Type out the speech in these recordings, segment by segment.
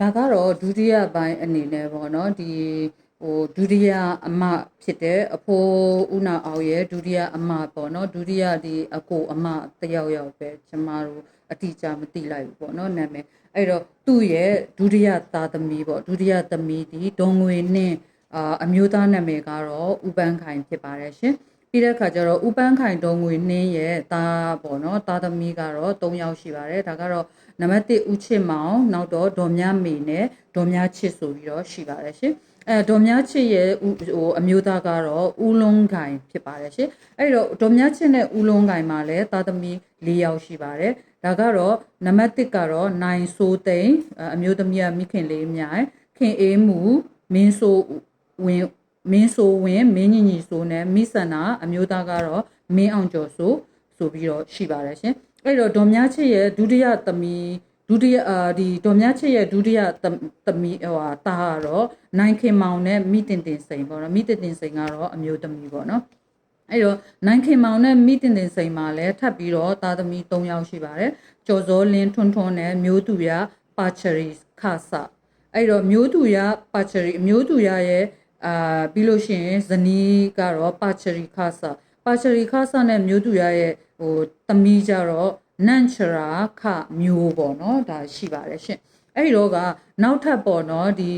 ဒါကတော့ဒုတိယပိုင်းအနေနဲ့ပေါ့နော်ဒီဟိုဒုတိယအမဖြစ်တဲ့အဖိုးဦးနာအောင်ရဲ့ဒုတိယအမပေါ့နော်ဒုတိယဒီအကိုအမတယောက်ယောက်ပဲကျမတို့အတိအကျမသိလိုက်ဘူးပေါ့နော်နာမည်အဲ့တော့သူ့ရဲ့ဒုတိယသားသမီးပေါ့ဒုတိယသမီးဒီဒေါငွေနှင်းအာအမျိုးသားနာမည်ကတော့ဦးပန်းခိုင်ဖြစ်ပါတယ်ရှင် ပြီးတဲ့အခါကျတော့ဥပန်းခိုင်တော်ငွေနှင်းရဲ့သားပေါ့နော်သားသမီးကတော့၃ယောက်ရှိပါတယ်ဒါကတော့နံပါတ်1ဦးချစ်မောင်နောက်တော့ဒေါ်မြမေနဲ့ဒေါ်မြချစ်ဆိုပြီးတော့ရှိပါတယ်ရှင်အဲဒေါ်မြချစ်ရဲ့ဦးဟိုအမျိုးသားကတော့ဦးလုံးခိုင်ဖြစ်ပါတယ်ရှင်အဲ့တော့ဒေါ်မြချစ်နဲ့ဦးလုံးခိုင်မှာလည်းသားသမီး၄ယောက်ရှိပါတယ်ဒါကတော့နံပါတ်1ကတော့နိုင်ဆိုသိန်းအဲအမျိုးသမီးကမိခင်လေးမြိုင်ခင်အေးမူမင်းဆိုဝင် မင်းဆိုဝင်မင်းညီညီဆိုနဲ့မိဆန္ဒအမျိုးသားကတော့မင်းအောင်ကျော်ဆိုဆိုပြီးတော့ရှိပါတယ်ရှင်အဲ့တော့ဒေါ်မြချစ်ရဲ့ဒုတိယသမီးဒုတိယအာဒီဒေါ်မြချစ်ရဲ့ဒုတိယသမီးဟိုဟာတာကတော့နိုင်ခင်မောင်နဲ့မိတင်တင်စိန်ပေါ့နော်မိတင်တင်စိန်ကတော့အမျိုးသမီးပေါ့နော်အဲ့တော့နိုင်ခင်မောင်နဲ့မိတင်တင်စိန်မှာလည်းထပ်ပြီးတော့သားသမီး၃ယောက်ရှိပါတယ်ကျော်စောလင်းထွန်းထွန်းနဲ့မျိုးသူရပါချရီခါဆာအဲ့တော့မျိုးသူရပါချရီမျိုးသူရရဲ့ အာပြီးလို့ရှိရင်ဇနီးကတော့ပါချရီခါဆာပါချရီခါဆာနဲ့မျိုးသူရရဲ့ဟိုသမီးကြတော့နန့်ချရာခမျိုးပေါ့နော်ဒါရှိပါတယ်ရှင်အဲ့ဒီတော့ကနောက်ထပ်ပေါ့နော်ဒီ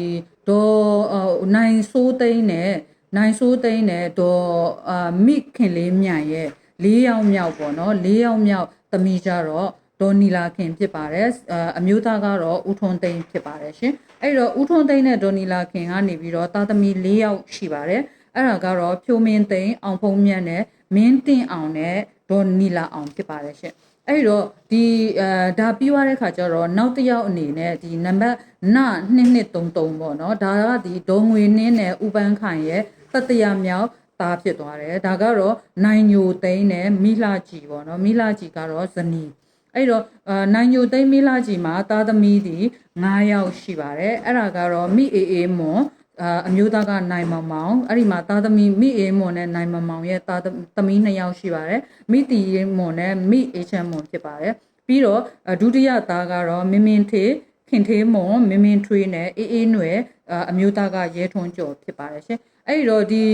ဒေါ်ဟိုနိုင်ဆိုးသိန်းနဲ့နိုင်ဆိုးသိန်းနဲ့ဒေါ်အာမိခင်လေးမြန်ရဲ့၄ယောက်မြောက်ပေါ့နော်၄ယောက်မြောက်သမီးကြတော့ဒေါ်နီလာခင်ဖြစ်ပါတယ်အအမျိုးသားကတော့ဦးထွန်းသိန်းဖြစ်ပါတယ်ရှင် အဲ့တော့ဦးထွန်းသိန်းနဲ့ဒေါ်နီလာခင်ကနေပြီးတော့သားသမီး၄ယောက်ရှိပါတယ်အဲ့ဒါကတော့ဖြိုးမင်းသိန်းအောင်ဖုံးမြတ်နဲ့မင်းတင်အောင်နဲ့ဒေါ်နီလာအောင်ဖြစ်ပါတယ်ရှင်အဲ့တော့ဒီအဲဒါပြီးသွားတဲ့ခါကျတော့နောက်တစ်ယောက်အနေနဲ့ဒီနံပါတ်န2233ပေါ့နော်ဒါကဒီဒေါ်ငွေနှင်းနဲ့ဥပန်းခိုင်ရဲ့တတရမြောက်သားဖြစ်သွားတယ်ဒါကတော့နိုင်ညိုသိန်းနဲ့မိလှကြည်ပေါ့နော်မိလှကြည်ကတော့ဇနီး အဲ့တော့အာနိုင်ညိုသိန်းမိလာကြီးမှာသားသမီးဒီ9ယောက်ရှိပါတယ်အဲ့ဒါကတော့မိအေအေမွန်အာအမျိုးသားကနိုင်မောင်မောင်အဲ့ဒီမှာသားသမီးမိအေမွန်နဲ့နိုင်မောင်မောင်ရဲ့သားသမီး2ယောက်ရှိပါတယ်မိတီအေမွန်နဲ့မိအေချမ်းမွန်ဖြစ်ပါတယ်ပြီးတော့ဒုတိယသားကတော့မင်းမင်းထေခင်သေးမွန်မင်းမင်းထွေးနဲ့အေးအေးနွယ်အမျိုးသားကရဲထွန်းကျော်ဖြစ်ပါတယ်ရှင်အဲ့ဒီတော့ဒီ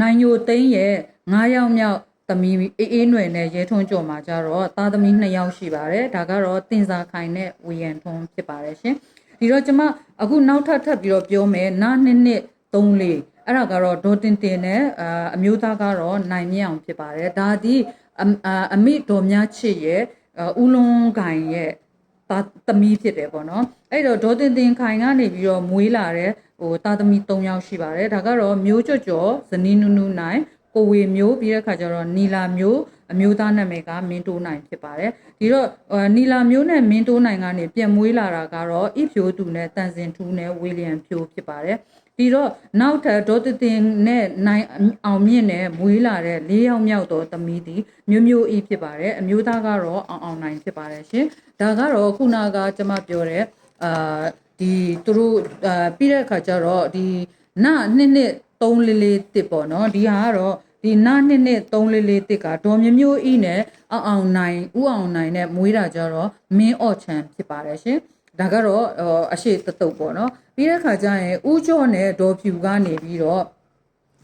နိုင်ညိုသိန်းရဲ့9ယောက်မြောက် သမီးအေးအေးနွယ်နဲ့ရဲထွန်းကျော်မှာကြတော့သားသမီး2ယောက်ရှိပါတယ်ဒါကတော့တင်စာခိုင်နဲ့ဝီယန်ထွန်းဖြစ်ပါတယ်ရှင်ဒီတော့ကျွန်မအခုနောက်ထပ်ထပ်ပြီးတော့ပြောမယ်နာနှစ်နှစ်3လေးအဲ့ဒါကတော့ဒေါ်တင်တင်နဲ့အာအမျိုးသားကတော့နိုင်မြအောင်ဖြစ်ပါတယ်ဒါဒီအမိတော်များချစ်ရဲ့ဦးလုံးခိုင်ရဲ့တာသမီးဖြစ်တယ်ပေါ့နော်အဲ့တော့ဒေါ်တင်တင်ခိုင်ကနေပြီးတော့မွေးလာတဲ့ဟိုတာသမီး3ယောက်ရှိပါတယ်ဒါကတော့မျိုးကြော့ကြော်ဇနီးနုနုနိုင် ကိုဝေမျိုးပြီးတဲ့ခါကျတော့နီလာမျိုးအမျိုးသားနာမည်ကမင်းတိုးနိုင်ဖြစ်ပါတယ်ဒီတော့နီလာမျိုးနဲ့မင်းတိုးနိုင်ကနေပြန်မွေးလာတာကတော့ဣဖြိုးသူနဲ့တန်စင်ထူးနဲ့ဝီလျံဖြိုးဖြစ်ပါတယ်ဒီတော့နောက်ထပ်ဒေါ်တတင်နဲ့နိုင်အောင်မြင့်နဲ့မွေးလာတဲ့၄ယောက်မြောက်သောသမီးသည်မျိုးမျိုးဤဖြစ်ပါတယ်အမျိုးသားကတော့အောင်အောင်နိုင်ဖြစ်ပါတယ်ရှင်ဒါကတော့ခုနကကျွန်မပြောတဲ့အာဒီသူတို့အာပြီးတဲ့အခါကျတော့ဒီနနှစ်နှစ်3လေးလေးတစ်ပေါ့နော်ဒီဟာကတော့ ဒီနနှစ်နှစ်3လေးလေးတစ်ကဒေါ်မျိုးမျိုးဤနဲ့အောင်အောင်နိုင်ဥအောင်နိုင်နဲ့မွေးတာကြတော့မင်းအော့ချန်ဖြစ်ပါတယ်ရှင်ဒါကတော့အရှိတတုတ်ပေါ့နော်ပြီးတဲ့ခါကျရင်ဥကျော့နဲ့ဒေါ်ဖြူကနေပြီးတော့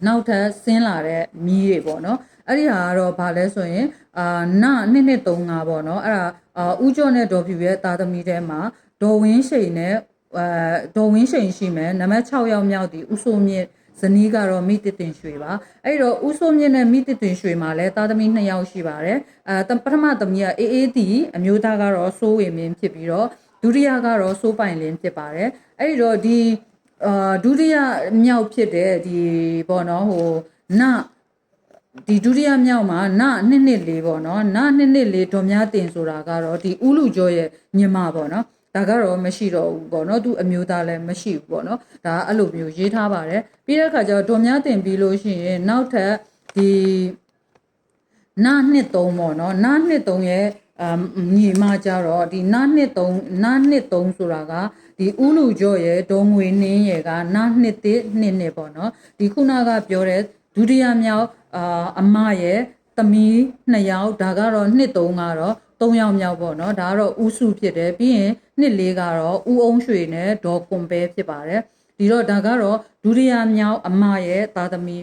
နောက်ထပ်ဆင်းလာတဲ့မီးတွေပေါ့နော်အဲ့ဒီဟာကတော့ဗာလဲဆိုရင်အာနနှစ်နှစ်35ပေါ့နော်အဲ့ဒါအာဥကျော်နဲ့ဒေါ်ဖြူရဲ့သားသမီးထဲမှာဒေါ်ဝင်းရှိန်နဲ့အာဒေါ်ဝင်းရှိန်ရှိမယ်နံပါတ်6ယောက်မြောက်ဒီဥဆိုမြင့် ဇနီးကတော့မိတတင်ရွှေပါအဲ့တော့ဥဆိုမြင့်နဲ့မိတတင်ရွှေမှာလည်းသားသမီး2ယောက်ရှိပါတယ်အဲပထမသမီးကအေးအေးတီအမျိုးသားကတော့စိုးဝေမင်းဖြစ်ပြီးတော့ဒုတိယကတော့စိုးပိုင်လင်းဖြစ်ပါတယ်အဲ့ဒီတော့ဒီအာဒုတိယမြောက်ဖြစ်တဲ့ဒီပေါ့နော်ဟိုနဒီဒုတိယမြောက်မှာနနှစ်နှစ်လေးပေါ့နော်နနှစ်နှစ်လေးဒေါ်များတင်ဆိုတာကတော့ဒီဥလူကျော်ရဲ့ညီမပေါ့နော် ဒါကတော့မရှိတော့ဘူးပေါ့နော်သူအမျိုးသားလည်းမရှိဘူးပေါ့နော်ဒါအဲ့လိုမျိုးရေးထားပါတယ်ပြီးတဲ့အခါကျတော့ဒေါ်များတင်ပြီးလို့ရှိရင်နောက်ထပ်ဒီနာနှစ်သုံးပေါ့နော်နာနှစ်သုံးရဲ့အမ်ညီမကြတော့ဒီနာနှစ်သုံးနာနှစ်သုံးဆိုတာကဒီဥလူကျော်ရဲ့ဒေါ်ငွေနှင်းရဲ့ကနာနှစ်တစ်နှစ်နှစ်ပေါ့နော်ဒီခုနကပြောတဲ့ဒုတိယမြောက်အာအမရဲ့သမီးနှစ်ယောက်ဒါကတော့နှစ်သုံးကတော့ 3ယောက်မြောက်ပေါ့နော်ဒါကတော့ဥစုဖြစ်တယ်ပြီးရင်နှစ်လေးကတော့ဥအောင်ရွှေနဲ့ဒေါ်ကွန်ပဲဖြစ်ပါတယ်ဒီတော့ဒါကတော့ဒုတိယမြောက်အမရဲ့သားသမီး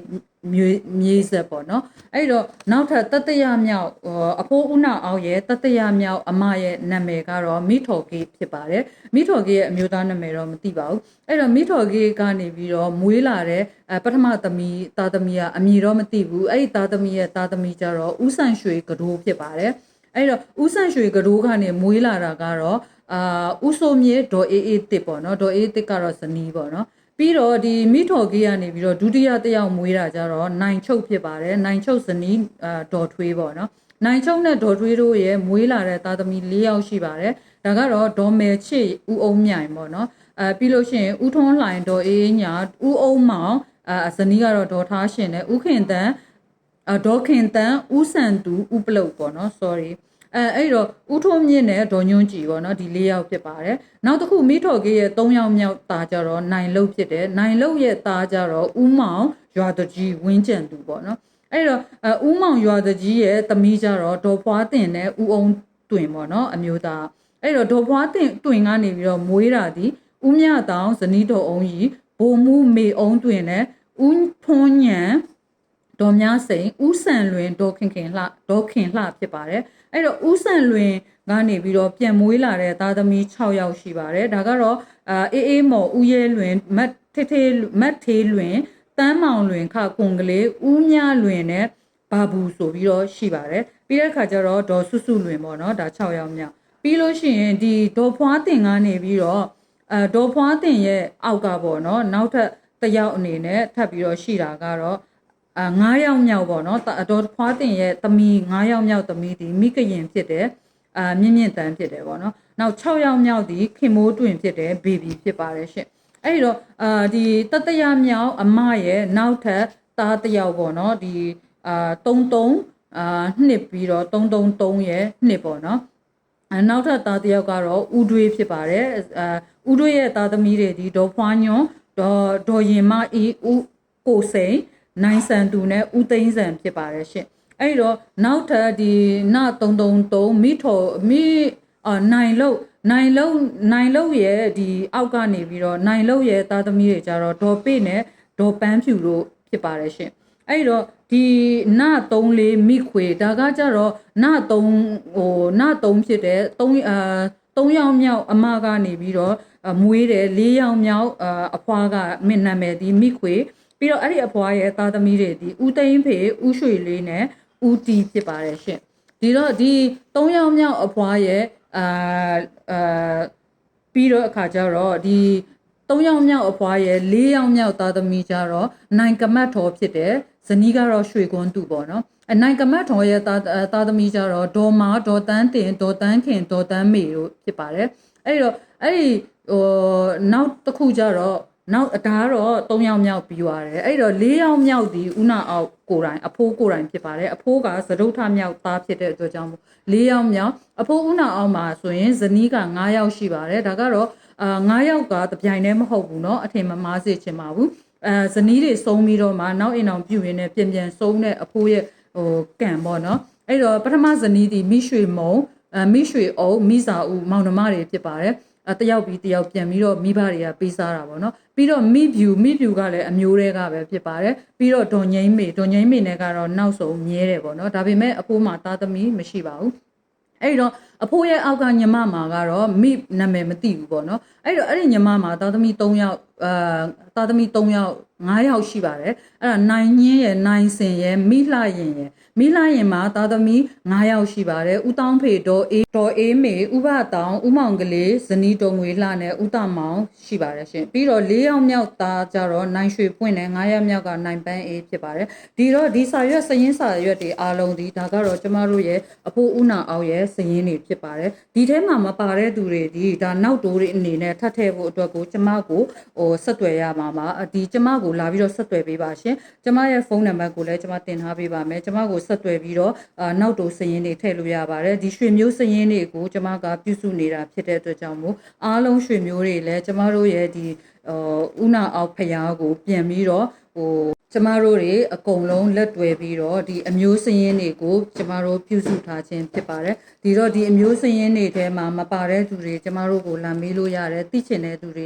မြေမြေဆက်ပေါ့နော်အဲ့တော့နောက်ထပ်တတရမြောက်ဟိုအဖိုးဦးနာအောင်ရဲ့တတရမြောက်အမရဲ့နာမည်ကတော့မိထော်ကေဖြစ်ပါတယ်မိထော်ကေရဲ့အမျိုးသားနာမည်တော့မသိပါဘူးအဲ့တော့မိထော်ကေကနေပြီးတော့မွေးလာတဲ့အဲပထမသမီးသားသမီးကအမည်တော့မသိဘူးအဲ့ဒီသားသမီးရဲ့သားသမီးကျတော့ဦးဆန်ရွှေကတိုးဖြစ်ပါတယ် အဲ့တော့ဦးဆန်ရွှေကတိုးကနေမွေးလာတာကတော့အာဦးစိုးမြေဒေါ်အေးအေးတစ်ပေါ့နော်ဒေါ်အေးတစ်ကတော့ဇနီးပေါ့နော်ပြီးတော့ဒီမိထော်ကြီးကနေပြီးတော့ဒုတိယတစ်ယောက်မွေးတာကြတော့နိုင်ချုပ်ဖြစ်ပါတယ်နိုင်ချုပ်ဇနီးအာဒေါ်ထွေးပေါ့နော်နိုင်ချုပ်နဲ့ဒေါ်ထွေးတို့ရဲ့မွေးလာတဲ့သားသမီး၄ယောက်ရှိပါတယ်ဒါကတော့ဒေါ်မယ်ချစ်ဦးအောင်မြိုင်ပေါ့နော်အဲပြီးလို့ရှိရင်ဦးထွန်းလှိုင်ဒေါ်အေးညာဦးအောင်မောင်အာဇနီးကတော့ဒေါ်ထားရှင်နဲ့ဦးခင်တန်းအ ဒေါခင်တန်ဦးစံသူဦးပလုတ်ပေါ့နော် sorry အဲအဲ့တော့ဦးထုံးမြင့်နဲ့ဒေါ်ညွန့်ကြည်ပေါ့နော်ဒီ၄ယောက်ဖြစ်ပါတယ်နောက်တစ်ခုမိထော်ကေးရဲ့၃ယောက်မြောက်သားကြတော့နိုင်လုတ်ဖြစ်တယ်နိုင်လုတ်ရဲ့သားကြတော့ဦးမောင်ရွာတကြီးဝင်းကျန်သူပေါ့နော်အဲ့တော့ဦးမောင်ရွာတကြီးရဲ့သမီးကြတော့ဒေါ်ဖွားတင်နဲ့ဦးအောင်တွင်ပေါ့နော်အမျိုးသားအဲ့တော့ဒေါ်ဖွားတင်တွင်ကနေပြီးတော့မွေးတာဒီဦးမြတောင်ဇနီးတော်အောင်ကြီးဘိုးမူမေအောင်တွင်နဲ့ဦးထွန်းညံ ဒေါ်များစိန်ဥဆန်လွင်ဒေါ်ခင်ခင်လှဒေါ်ခင်လှဖြစ်ပါတယ်အဲ့တော့ဥဆန်လွင်ကနေပြီးတော့ပြန်မွေးလာတဲ့သားသမီး6ယောက်ရှိပါတယ်ဒါကတော့အာအေးအေးမော်ဥရဲလွင်မတ်ထေထေမတ်ထေလွင်တန်းမောင်လွင်ခကွန်ကလေးဥမြလွင်နဲ့ဘာဘူးဆိုပြီးတော့ရှိပါတယ်ပြီးတဲ့အခါကျတော့ဒေါ်စုစုလွင်ပေါ့နော်ဒါ6ယောက်မြောက်ပြီးလို့ရှိရင်ဒီဒေါ်ဖွားတင်ကနေပြီးတော့အဲဒေါ်ဖွားတင်ရဲ့အောက်ကပေါ့နော်နောက်ထပ်တစ်ယောက်အနေနဲ့ထပ်ပြီးတော့ရှိတာကတော့ အာ9ယောက်မြောက်ပေါ့နော်တအတော်ဖွားတင်ရဲ့သမီး9ယောက်မြောက်သမီးဒီမိကရင်ဖြစ်တယ်အာမြင့်မြင့်တန်းဖြစ်တယ်ပေါ့နော်နောက်6ယောက်မြောက်ဒီခင်မိုးတွင်ဖြစ်တယ်ဘေဘီဖြစ်ပါတယ်ရှင့်အဲ့ဒီတော့အာဒီတတရမြောက်အမရဲ့နောက်ထပ်သားတစ်ယောက်ပေါ့နော်ဒီအာ33အာနှစ်ပြီးတော့333ရဲ့နှစ်ပေါ့နော်အဲနောက်ထပ်သားတစ်ယောက်ကတော့ဥတွေးဖြစ်ပါတယ်အဲဥတွေးရဲ့သားသမီးတွေဒီဒေါ်ဖွားညွန်းဒေါ်ဒေါ်ရင်မအီဥကိုစိန် နိုင်ဆန်သူနဲ့ဥသိန်းဆန်ဖြစ်ပါတယ်ရှင်အဲ့တော့နောက်ထပ်ဒီန333မိထော်မိအာနိုင်လုတ်နိုင်လုတ်နိုင်လုတ်ရဲ့ဒီအောက်ကနေပြီးတော့နိုင်လုတ်ရဲ့သားသမီးတွေကြတော့ဒေါ်ပေနဲ့ဒေါ်ပန်းဖြူတို့ဖြစ်ပါတယ်ရှင်အဲ့တော့ဒီန3လေးမိခွေဒါကကြတော့န3ဟိုန3ဖြစ်တဲ့3အာ3ယောက်မြောက်အမကနေပြီးတော့အမွေးတယ်4ယောက်မြောက်အာအဖွားကမင်းနာမည်ဒီမိခွေ ပြီးတော့အဲ့ဒီအဖွားရဲ့သားသမီးတွေဒီဦးသိန်းဖေဦးရွှေလေးနဲ့ဦးတီဖြစ်ပါတယ်ရှင့်ဒီတော့ဒီ3ယောက်မြောက်အဖွားရဲ့အာအာပြီးတော့အခါကျတော့ဒီ၃ယောက်မြောက်အဖွားရဲ့၄ယောက်မြောက်သားသမီးကြတော့နိုင်ကမတ်တော်ဖြစ်တယ်ဇနီးကတော့ရွှေကွန်းတူပေါ့နော်အနိုင်ကမတ်တော်ရဲ့သားအဲသားသမီးကြတော့ဒေါ်မာဒေါ်တန်းတင်ဒေါ်တန်းခင်ဒေါ်တန်းမေတို့ဖြစ်ပါတယ်အဲ့ဒီတော့အဲ့ဒီဟိုနောက်တစ်ခုကြတော့ နောက်ဒါကတော့၃ယောက်မြောက်ပြီးသွားတယ်အဲ့ဒီတော့၄ယောက်မြောက်ဒီဥနာအောက်ကိုယ်တိုင်အဖိုးကိုယ်တိုင်ဖြစ်ပါတယ်အဖိုးကသဒုဋ္ဌမြောက်သားဖြစ်တဲ့အတွက်ကြောင့်မို့၄ယောက်မြောက်အဖိုးဥနာအောက်မှာဆိုရင်ဇနီးက9ယောက်ရှိပါတယ်ဒါကတော့ အာ9ယောက်ကတပြိုင်တည်းမဟုတ်ဘူးเนาะအထင်မမှားစေချင်ပါဘူးအဲဇနီးတွေစုံပြီးတော့မှနောက်အိမ်အောင်ပြုတ်ရင်းနဲ့ပြန်ပြန်စုံတဲ့အဖိုးရဲ့ဟိုကံပေါ့เนาะအဲ့တော့ပထမဇနီးဒီမိရွှေမုံအဲမိရွှေအုံမိစာဦးမောင်နှမတွေဖြစ်ပါတယ်အဲ တယောက်ပြီးတယောက်ပြန်ပြီးတော့မိဘတွေကပေးစားတာပေါ့နော်ပြီးတော့မိဖြူမိဖြူကလည်းအမျိုးတွေကပဲဖြစ်ပါတယ်ပြီးတော့ဒေါ်ငိမ့်မေဒေါ်ငိမ့်မေနဲ့ကတော့နောက်ဆုံးမြဲတယ်ပေါ့နော်ဒါပေမဲ့အဖိုးမှာသားသမီးမရှိပါဘူးအဲ့တော့ အဖိုးရဲ့အောက်ကညီမမှာကတော့မိနာမည်မသိဘူးပေါ့နော်အဲ့တော့အဲ့ဒီညီမမှာသားသမီး3ယောက်အာသားသမီး3ယောက်5ယောက်ရှိပါတယ်အဲ့ဒါနိုင်ညင်းရဲ့နိုင်စင်ရဲ့မိလှရင်ရဲ့မိလှရင်မှာသားသမီး9ယောက်ရှိပါတယ်ဦးတောင်းဖေဒေါ်အေးဒေါ်အေးမေဥပတောင်ဦးမောင်ကလေးဇနီးတော်ငွေလှနဲ့ဦးတမောင်ရှိပါတယ်ရှင်ပြီးတော့4ယောက်မြောက်သားကြတော့နိုင်ရွှေပွင့်နဲ့9ယောက်မြောက်ကနိုင်ပန်းအေးဖြစ်ပါတယ်ဒီတော့ဒီစာရွက်စရင်စာရွက်တွေအားလုံးဒီဒါကတော့ကျမတို့ရဲ့အဖိုးဦးနာအောင်ရဲ့စရင်တွေဖြစ်ပါတယ်ဒီထဲမှာမပါတဲ့သူတွေဒီဒါနောက်တိုးတွေအနေနဲ့ထပ်ထည့်ဖို့အတွက်ကိုကျမကိုဟိုဆက်သွယ်ရမှာပါဒီကျမကိုလာပြီးတော့ဆက်သွယ်ပေးပါရှင်ကျမရဲ့ဖုန်းနံပါတ်ကိုလည်းကျမတင်ထားပေးပါမယ်ကျမကိုဆက်သွယ်ပြီးတော့အာနောက်တိုးစရင်တွေထည့်လို့ရပါတယ်ဒီရွှေမျိုးစရင်တွေကိုကျမကပြုစုနေတာဖြစ်တဲ့အတွက်ကြောင့်မို့အားလုံးရွှေမျိုးတွေလည်းကျမတို့ရဲ့ဒီဟိုဥနာအောင်ဖျားကို ပြန်ပြီးတော့ဟို ကျမတို့တွေအကုန်လုံးလက်တွဲပြီးတော့ဒီအမျိုးစရင်းတွေကိုကျမတို့ပြုစုထားခြင်းဖြစ်ပါတယ်ဒီတော့ဒီအမျိုးစရင်းတွေထဲမှာမပါတဲ့သူတွေကျမတို့ကိုလာမေးလို့ရတယ်သိချင်တဲ့သူတွေ